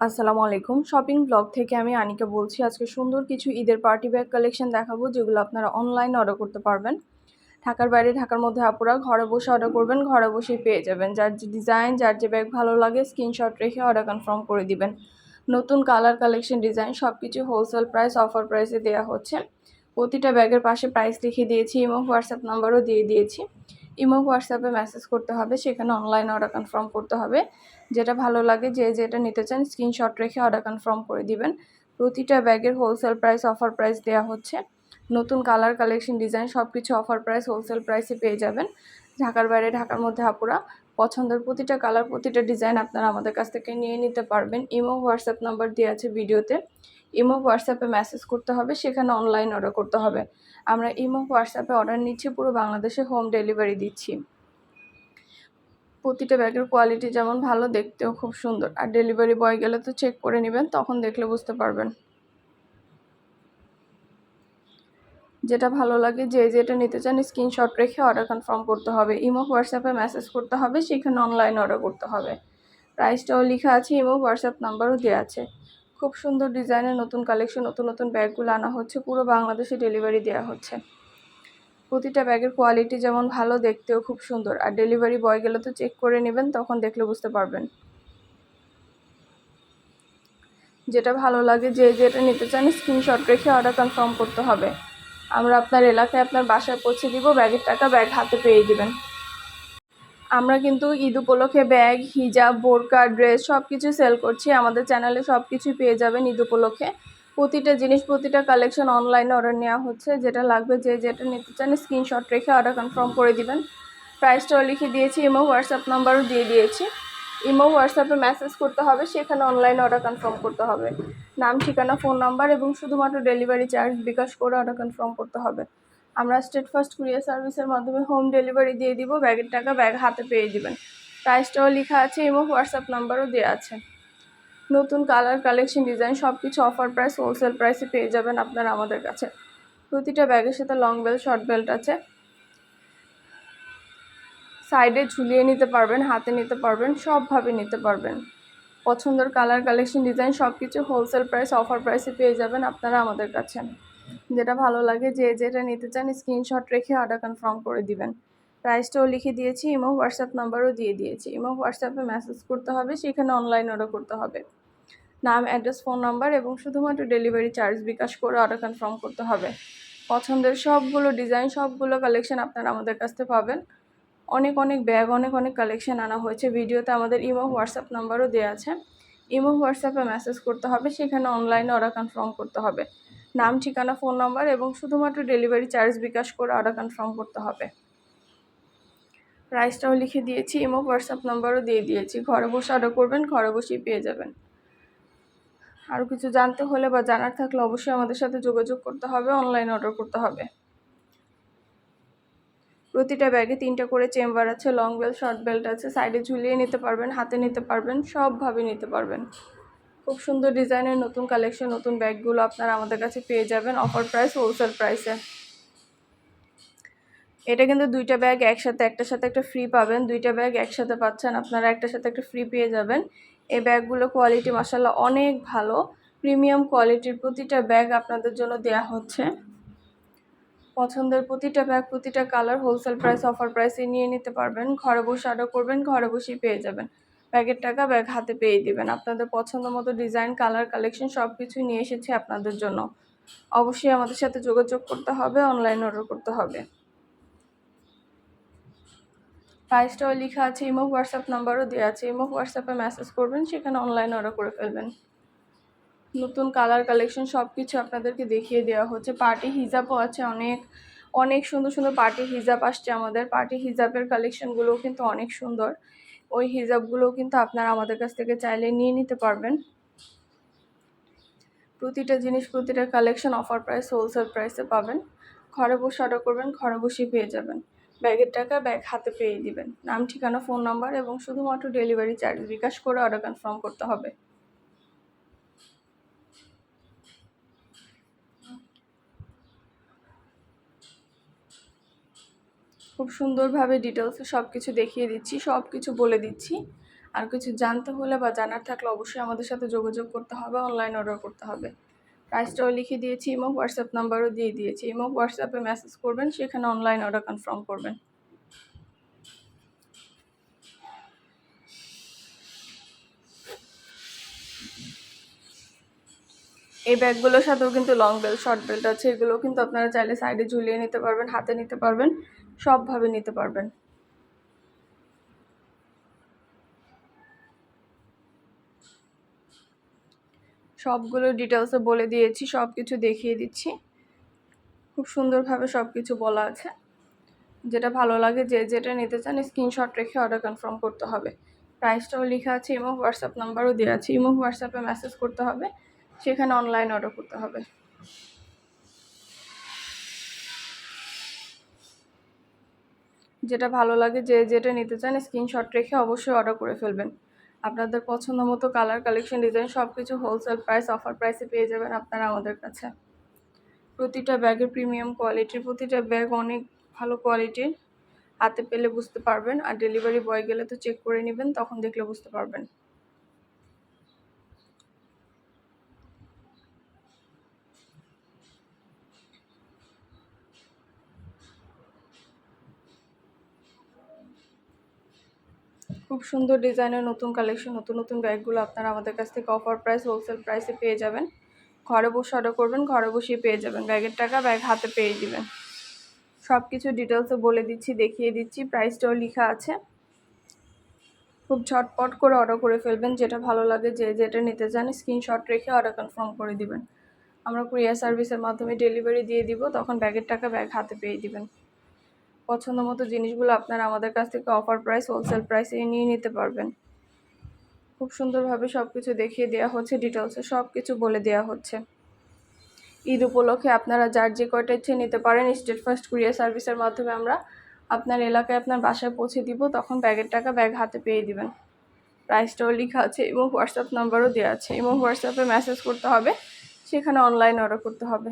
আসসালামু আলাইকুম। Shopping blog থেকে আমি আনিকা বলছি, আজকে সুন্দর কিছু ঈদের পার্টি ব্যাগ কালেকশন দেখাবো, যেগুলো আপনারা অনলাইনে অর্ডার করতে পারবেন। ঢাকার বাইরে, ঢাকার মধ্যে আপুরা ঘরে বসে অর্ডার করবেন, ঘরে বসেই পেয়ে যাবেন। যার যে ডিজাইন যার যে ব্যাগ ভালো লাগে স্ক্রিনশট রেখে অর্ডার কনফার্ম করে দিবেন। নতুন কালার কালেকশন ডিজাইন সব কিছু হোলসেল প্রাইস অফার প্রাইসে দেওয়া হচ্ছে। প্রতিটা ব্যাগের পাশে প্রাইস লিখে দিয়েছি এবং হোয়াটসঅ্যাপ নাম্বারও দিয়ে দিয়েছি। ইমো, হোয়াটসঅ্যাপে মেসেজ করতে হবে, সেখানে অনলাইন অর্ডার কনফার্ম করতে হবে। যেটা ভালো লাগে, যে যেটা নিতে চান স্ক্রিনশট রেখে অর্ডার কনফার্ম করে দিবেন। প্রতিটা ব্যাগের হোলসেল প্রাইস অফার প্রাইস দেওয়া হচ্ছে। নতুন কালার কালেকশন ডিজাইন সব কিছু অফার প্রাইস হোলসেল প্রাইসে পেয়ে যাবেন। ঢাকার বাইরে, ঢাকার মধ্যে আপুরা পছন্দের প্রতিটা কালার প্রতিটা ডিজাইন আপনারা আমাদের কাছ থেকে নিয়ে নিতে পারবেন। ইমো, হোয়াটসঅ্যাপ নাম্বার দেওয়া আছে ভিডিওতে। ইমো, হোয়াটসঅ্যাপে মেসেজ করতে হবে, সেখানে অনলাইন অর্ডার করতে হবে। আমরা ইমো, হোয়াটসঅ্যাপে অর্ডার নিচ্ছি, পুরো বাংলাদেশে হোম ডেলিভারি দিচ্ছি। প্রতিটা ব্যাগের কোয়ালিটি যেমন ভালো, দেখতেও খুব সুন্দর। আর ডেলিভারি বয় গেলে তো চেক করে নেবেন, তখন দেখলে বুঝতে পারবেন। যেটা ভালো লাগে, যে যেটা নিতে চান স্ক্রিনশট রেখে অর্ডার কনফার্ম করতে হবে। ইমো, হোয়াটসঅ্যাপে মেসেজ করতে হবে, সেখানে অনলাইন অর্ডার করতে হবে। প্রাইসটাও লেখা আছে, ইমো, হোয়াটসঅ্যাপ নাম্বারও দেওয়া আছে। খুব সুন্দর ডিজাইনের নতুন কালেকশন, নতুন নতুন ব্যাগগুলো আনা হচ্ছে। পুরো বাংলাদেশে ডেলিভারি দেওয়া হচ্ছে। প্রতিটা ব্যাগের কোয়ালিটি যেমন ভালো, দেখতেও খুব সুন্দর। আর ডেলিভারি বয় গেলে তো চেক করে নেবেন, তখন দেখলে বুঝতে পারবেন। যেটা ভালো লাগে, যে যেটা নিতে চান স্ক্রিনশট রেখে অর্ডার কনফার্ম করতে হবে। আমরা আপনার এলাকায়, আপনার বাসায় পৌঁছে দিব, ব্যাগের টাকা ব্যাগ হাতে পেয়ে দিবেন। আমরা কিন্তু ঈদ উপলক্ষে ব্যাগ, হিজাব বোরকা ড্রেস সব কিছু সেল করছি। আমাদের চ্যানেলে সব কিছুই পেয়ে যাবেন ঈদ উপলক্ষে। প্রতিটা জিনিস, প্রতিটা কালেকশন অনলাইনে অর্ডার নেওয়া হচ্ছে। যেটা লাগবে, যে যেটা নিতে চান স্ক্রিনশট রেখে অর্ডার কনফার্ম করে দিবেন। প্রাইসটাও লিখে দিয়েছি ইমো হোয়াটসঅ্যাপ নাম্বারও দিয়ে দিয়েছি। ইমো হোয়াটসঅ্যাপে মেসেজ করতে হবে, সেখানে অনলাইনে অর্ডার কনফার্ম করতে হবে। নাম, ঠিকানা ফোন নাম্বার এবং শুধুমাত্র ডেলিভারি চার্জ বিকাশ করে অর্ডার কনফার্ম করতে হবে। আমরা স্টেট ফার্স্ট কুরিয়ার সার্ভিসের মাধ্যমে হোম ডেলিভারি দিয়ে দিব ব্যাগের টাকা ব্যাগ হাতে পেয়ে দিবেন। প্রাইসটাও লেখা আছে এবং হোয়াটসঅ্যাপ নাম্বারও দেওয়া আছে। নতুন কালার কালেকশন ডিজাইন সব কিছু অফার প্রাইস হোলসেল প্রাইসে পেয়ে যাবেন আপনারা আমাদের কাছে। প্রতিটা ব্যাগের সাথে লং বেল্ট শর্ট বেল্ট আছে। সাইডে ঝুলিয়ে নিতে পারবেন, হাতে নিতে পারবেন, সবভাবে নিতে পারবেন। পছন্দের কালার কালেকশন ডিজাইন সব কিছু হোলসেল প্রাইস অফার প্রাইসে পেয়ে যাবেন আপনারা আমাদের কাছে। যেটা ভালো লাগে যে যেটা নিতে চান স্ক্রিনশট রেখে অর্ডার কনফার্ম করে দিবেন। প্রাইসটাও লিখে দিয়েছি ইমো হোয়াটসঅ্যাপ নাম্বারও দিয়ে দিয়েছি। ইমো হোয়াটসঅ্যাপে মেসেজ করতে হবে, সেখানে অনলাইন অর্ডার করতে হবে। নাম অ্যাড্রেস ফোন নাম্বার এবং শুধুমাত্র ডেলিভারি চার্জ বিকাশ করে অর্ডার কনফার্ম করতে হবে। পছন্দের সবগুলো ডিজাইন সবগুলো কালেকশন আপনারা আমাদের কাছ থেকে পাবেন। অনেক অনেক ব্যাগ অনেক অনেক কালেকশন আনা হয়েছে। ভিডিওতে আমাদের ইমো হোয়াটসঅ্যাপ নাম্বারও দেওয়া আছে। ইমো হোয়াটসঅ্যাপে মেসেজ করতে হবে, সেখানে অনলাইনে অর্ডার কনফার্ম করতে হবে। নাম, ঠিকানা, ফোন নাম্বার এবং শুধুমাত্র ডেলিভারি চার্জ বিকাশ করে অর্ডার কনফার্ম করতে হবে। প্রাইসটাও লিখে দিয়েছি, ইমো, হোয়াটসঅ্যাপ নাম্বারও দিয়ে দিয়েছি। ঘরে বসে অর্ডার করবেন, ঘরে বসেই পেয়ে যাবেন। আরও কিছু জানতে হলে বা জানার থাকলে অবশ্যই আমাদের সাথে যোগাযোগ করতে হবে, অনলাইন অর্ডার করতে হবে। প্রতিটা ব্যাগে তিনটা করে চেম্বার আছে, লং বেল্ট, শর্ট বেল্ট আছে, সাইডে ঝুলিয়ে নিতে পারবেন, হাতে নিতে পারবেন, সবভাবে নিতে পারবেন। খুব সুন্দর ডিজাইনের নতুন কালেকশন, নতুন ব্যাগগুলো আপনারা আমাদের কাছে পেয়ে যাবেন অফার প্রাইস হোলসেল প্রাইসে এটা কিন্তু দুইটা ব্যাগ একসাথে, একটার সাথে একটা ফ্রি পাবেন। দুইটা ব্যাগ একসাথে পাচ্ছেন, আপনারা একটার সাথে একটা ফ্রি পেয়ে যাবেন। এই ব্যাগগুলো কোয়ালিটি মাসাল্লাহ অনেক ভালো। প্রিমিয়াম কোয়ালিটির প্রতিটা ব্যাগ আপনাদের জন্য দেয়া হচ্ছে। পছন্দের প্রতিটা ব্যাগ, প্রতিটা কালার হোলসেল প্রাইস অফার প্রাইসে নিয়ে নিতে পারবেন। ঘরে বসে অর্ডার করবেন, ঘরে বসেই পেয়ে যাবেন। ব্যাগের টাকা ব্যাগ হাতে পেয়ে দিবেন। আপনাদের পছন্দ মতো ডিজাইন, কালার, কালেকশন সব কিছুই নিয়ে এসেছি আপনাদের জন্য। অবশ্যই আমাদের সাথে যোগাযোগ করতে হবে, অনলাইন অর্ডার করতে হবে। প্রাইসটাও লেখা আছে, ইমো, হোয়াটসঅ্যাপ নাম্বারও দেওয়া আছে। ইমো, হোয়াটসঅ্যাপে মেসেজ করবেন, সেখানে অনলাইন অর্ডার করে ফেলবেন। নতুন কালার, কালেকশন সব কিছু আপনাদেরকে দেখিয়ে দেওয়া হচ্ছে। পার্টি হিজাবও আছে অনেক অনেক সুন্দর সুন্দর পার্টি হিজাব আসছে আমাদের। পার্টি হিজাবের কালেকশনগুলোও কিন্তু অনেক সুন্দর। ওই হিজাবগুলোও কিন্তু আপনারা আমাদের কাছ থেকে চাইলে নিয়ে নিতে পারবেন। প্রতিটা জিনিস, প্রতিটা কালেকশন অফার প্রাইস হোলসেল প্রাইসে পাবেন। ঘরে বসে অর্ডার করবেন, ঘরে বসেই পেয়ে যাবেন। ব্যাগের টাকা ব্যাগ হাতে পেয়ে দিবেন। নাম, ঠিকানা ফোন নাম্বার এবং শুধুমাত্র ডেলিভারি চার্জ বিকাশ করে অর্ডার কনফার্ম করতে হবে। খুব সুন্দরভাবে ডিটেলসে সব কিছু দেখিয়ে দিচ্ছি সব কিছু বলে দিচ্ছি। আর কিছু জানতে হলে বা জানার থাকলে অবশ্যই আমাদের সাথে যোগাযোগ করতে হবে অনলাইন অর্ডার করতে হবে। প্রাইসটাও লিখে দিয়েছি এবং হোয়াটসঅ্যাপ নাম্বারও দিয়ে দিয়েছি। এবং হোয়াটসঅ্যাপে মেসেজ করবেন, সেখানে অনলাইন অর্ডার কনফার্ম করবেন। এই ব্যাগগুলোর সাথেও কিন্তু লং বেল্ট শর্ট বেল্ট আছে। এগুলো কিন্তু আপনারা চাইলে সাইডে ঝুলিয়ে নিতে পারবেন, হাতে নিতে পারবেন। সবভাবে নিতে পারবেন। সবগুলো ডিটেলসে বলে দিয়েছি সব কিছু দেখিয়ে দিচ্ছি। খুব সুন্দরভাবে সব কিছু বলা আছে। যেটা ভালো লাগে, যে যেটা নিতে চান স্ক্রিনশট রেখে অর্ডার কনফার্ম করতে হবে। প্রাইসটাও লেখা আছে এবং হোয়াটসঅ্যাপ নাম্বারও দেওয়া আছে। এবং হোয়াটসঅ্যাপে মেসেজ করতে হবে, সেখানে অনলাইন অর্ডার করতে হবে। যেটা ভালো লাগে যে যেটা নিতে চান স্ক্রিনশট রেখে অবশ্যই অর্ডার করে ফেলবেন। আপনাদের পছন্দ মতো কালার কালেকশন ডিজাইন সব কিছু হোলসেল প্রাইস অফার প্রাইসে পেয়ে যাবেন আপনারা আমাদের কাছে। প্রতিটা ব্যাগের প্রিমিয়াম কোয়ালিটির প্রতিটা ব্যাগ অনেক ভালো কোয়ালিটির হাতে পেলে বুঝতে পারবেন আর ডেলিভারি বয় গেলে তো চেক করে নেবেন, তখন দেখলে বুঝতে পারবেন। খুব সুন্দর ডিজাইনের নতুন কালেকশন, নতুন নতুন ব্যাগগুলো আপনারা আমাদের কাছ থেকে অফার প্রাইস হোলসেল প্রাইসে পেয়ে যাবেন। ঘরে বসে অর্ডার করবেন, ঘরে বসেই পেয়ে যাবেন। ব্যাগের টাকা ব্যাগ হাতে পেয়ে দিবেন। সব কিছু ডিটেলসে বলে দিচ্ছি, দেখিয়ে দিচ্ছি প্রাইসটাও লেখা আছে। খুব ঝটপট করে অর্ডার করে ফেলবেন, যেটা ভালো লাগে, যে যেটা নিতে চান স্ক্রিনশট রেখে অর্ডার কনফার্ম করে দিবেন। আমরা কুরিয়ার সার্ভিসের মাধ্যমে ডেলিভারি দিয়ে দিব, তখন ব্যাগের টাকা ব্যাগ হাতে পেয়ে দিবেন। পছন্দ মতো জিনিসগুলো আপনারা আমাদের কাছ থেকে অফার প্রাইস হোলসেল প্রাইসে নিয়ে নিতে পারবেন। খুব সুন্দরভাবে সব কিছু দেখিয়ে দেওয়া হচ্ছে ডিটেলসে সব কিছু বলে দেওয়া হচ্ছে। ঈদ উপলক্ষে আপনারা যার যে কয়টা ইচ্ছে নিতে পারেন স্টেট ফার্স্ট কুরিয়ার সার্ভিসের মাধ্যমে আমরা আপনার এলাকায় আপনার বাসায় পৌঁছে দিব, তখন ব্যাগের টাকা ব্যাগ হাতে পেয়ে দিবেন। প্রাইসটাও লেখা আছে এবং হোয়াটসঅ্যাপ নাম্বারও দেওয়া আছে। এবং হোয়াটসঅ্যাপে মেসেজ করতে হবে, সেখানে অনলাইন অর্ডার করতে হবে।